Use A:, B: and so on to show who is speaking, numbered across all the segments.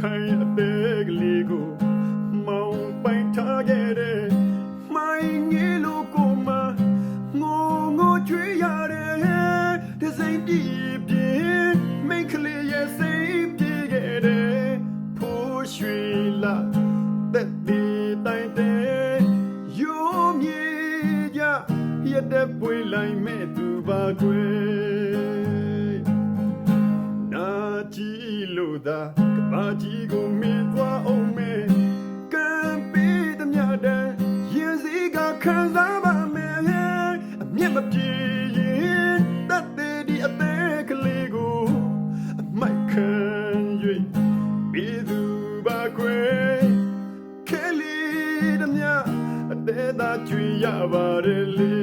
A: ခိုင်အသေးကလေးကိုမောင်ပိုင်ထားခဲ့တဲ့မိုင်းငယ်လို့ကိုမငိုငိုကြွေးရတယ်တစိမ့်ပြေးပြေးမိတ်ကလေးရဲ့စိတ်ပြေးခဲ့တယ်ဖိုးရွှေလာတဲ့ဒီတိုင်းတဲ့ယိုမြေကြရတဲ့ပွေလိုက်မဲ့သူပါကွယ်နာကြည့်လို့သာ ကဘာကြီးကိုမင်းသွားအောင်မဲကံပေးသမျှတည်းရင်စည်းကခံစားပါမယ်အမျက်မပြေရင်တတ်တဲ့ဒီအသေးကလေးကိုအမိုက်ခံ၍ပြီးသူပါခွေခဲလီသမျှအသေးသာကြွေရပါတယ်လေ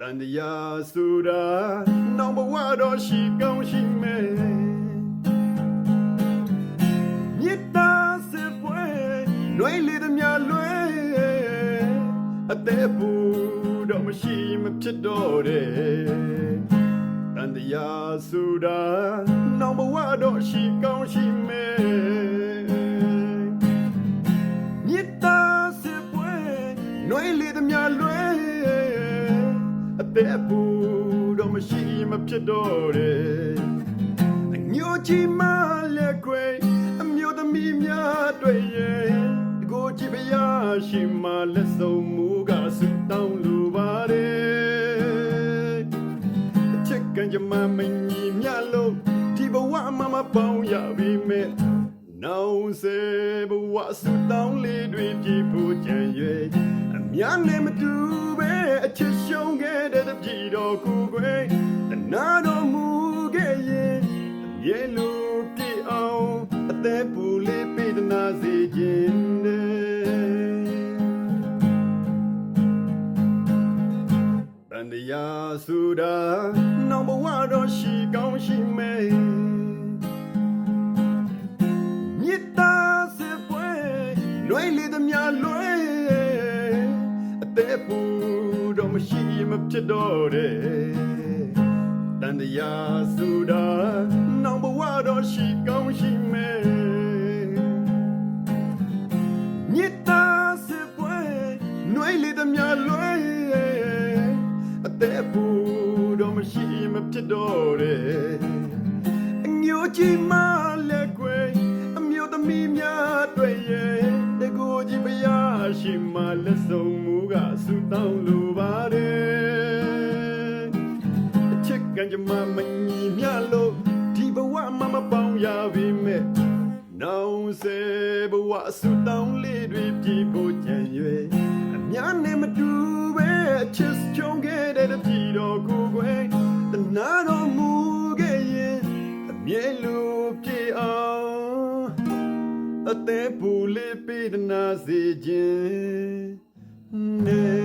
A: တန်တရားဆိုတာနောင်ဘဝတော့ရှိကောင်းရှိမယ် လွယ်လေသည်များလွယ်အသက်ဘူးတော့မရှိမဖြစ်တော့တဲ့တန်တရားဆိုတာနောင်ဘဝတော့ရှိကောင်းရှိမယ်မြစ်တာစစ်ပွဲနှွေးလေသမျှလွယ်အသက်ဘူးတော့မရှိမဖြစ်တော့တဲ့အညိုကြီးမ ရရှိမလက်ဆုံးမူကဆူတောင်းလိုပါတယ်အချက်ကံကြမမင်းကြီးမြလို့ဒီဘဝမှာမပေါင်းရပြီမဲ့နောင်စေဘဝဆူတောင်းလေးတွေပြေဖို့ကြံရွယ်အများနဲ့မတူပဲအချစ်ရှုံးခဲ့တဲ့တပြည်တော်ကိုယ်ွယ်တနာတော် တန်တရားဆိုတာနောင်ဘဝတော့ရှိကောင်းရှိမယ်မြစ်တာစစ်ပွဲလွယ်လေသမျှလွယ်အသက်ဘူးတော့မရှိမဖြစ်တော့တဲ့တန်တရားဆိုတာနောင်ဘဝတော့ရှိကောင်း မရှိမဖြစ်တော့တဲ့အညိုကြီးမလက်ွယ်အမျိုးသမီးများတွေ့ရဲ့တကူကြီးဖယားရှိမလက်ဆုံးမူကဆူတောင်းလိုပါတယ်အချစ်ကံကြမ္မာမညီမြလို့ဒီဘဝမှာမပေါင်းရပြီမဲ့နောင်စေဘဝဆူတောင်းလေးတွေပြေဖို့ကြံရွယ်အများနဲ့မတူပဲအချစ်ချုံခဲ့ မြဲလိုပြေအောင်အသက်ပူလေးပေးဒနာစေခြင်းနဲ့